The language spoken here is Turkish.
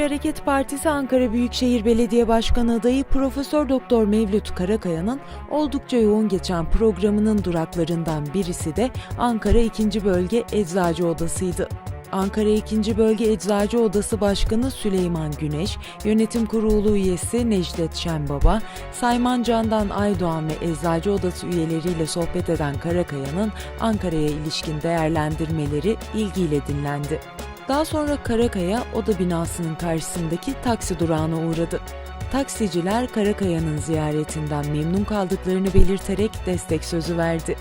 Hareket Partisi Ankara Büyükşehir Belediye Başkanı adayı Profesör Doktor Mevlüt Karakaya'nın oldukça yoğun geçen programının duraklarından birisi de Ankara 2. Bölge Eczacı Odası'ydı. Ankara 2. Bölge Eczacı Odası Başkanı Süleyman Güneş, Yönetim Kurulu üyesi Necdet Şenbaba, Sayman Candan Aydoğan ve Eczacı Odası üyeleriyle sohbet eden Karakaya'nın Ankara'ya ilişkin değerlendirmeleri ilgiyle dinlendi. Daha sonra Karakaya oda binasının karşısındaki taksi durağına uğradı. Taksiciler Karakaya'nın ziyaretinden memnun kaldıklarını belirterek destek sözü verdi.